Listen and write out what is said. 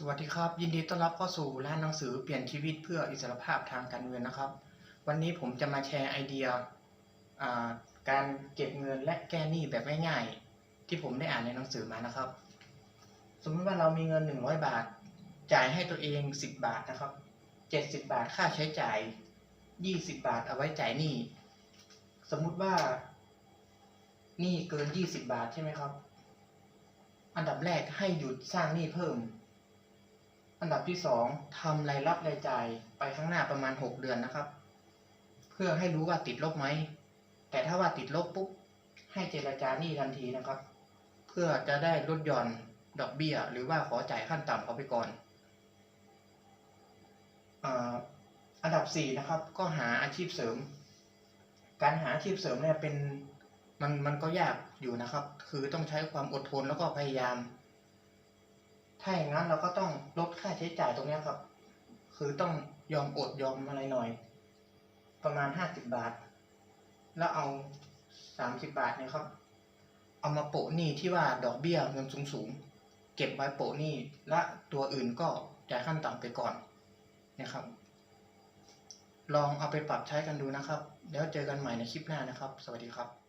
สวัสดีครับ ยินดีต้อนรับเข้าสู่ร้านหนังสือเปลี่ยนชีวิตเพื่ออิสรภาพทางการเงินนะครับ วันนี้ผมจะมาแชร์ไอเดียการเก็บเงินและแก้หนี้แบบง่ายๆที่ผมได้อ่านในหนังสือมานะครับ สมมติว่าเรามีเงิน 100 บาท จ่ายให้ตัวเอง 10 บาทนะครับ 70 บาทค่าใช้จ่าย 20 บาทเอาไว้จ่ายหนี้สมมุติว่าหนี้เกิน 20 บาทใช่ไหมครับ อันดับแรกให้หยุดสร้างหนี้เพิ่ม นดับที่สองทำรายรับรายจ่ายไปข้างหน้าประมาณหกเดือนนะครับ เพื่อให้รู้ว่าติดลบไหม แต่ถ้าว่าติดลบปุ๊บให้เจรจาหนี้ทันทีนะครับ เพื่อจะได้ลดหย่อนดอกเบี้ย หรือว่าขอจ่ายขั้นต่ำเขาไปก่อนอันดับสี่นะครับ ก็หาอาชีพเสริม การหาอาชีพเสริมเนี่ยเป็นมันมันก็ยากอยู่นะครับ คือต้องใช้ความอดทนแล้วก็พยายาม ถ้าอย่างนั้นเราก็ต้องลดค่าใช้จ่ายตรงนี้ครับ คือต้องยอมอดยอมอะไรหน่อย ประมาณห้าสิบบาท แล้วเอาสามสิบบาทเนี่ยครับ เอามาโปะหนี้ที่ว่าดอกเบี้ยเงินสูงสูงๆเก็บไว้โปะหนี้และตัวอื่นก็จ่ายขั้นต่ำไปก่อนนะครับ ลองเอาไปปรับใช้กันดูนะครับ แล้วเจอกันใหม่ในคลิปหน้านะครับ สวัสดีครับ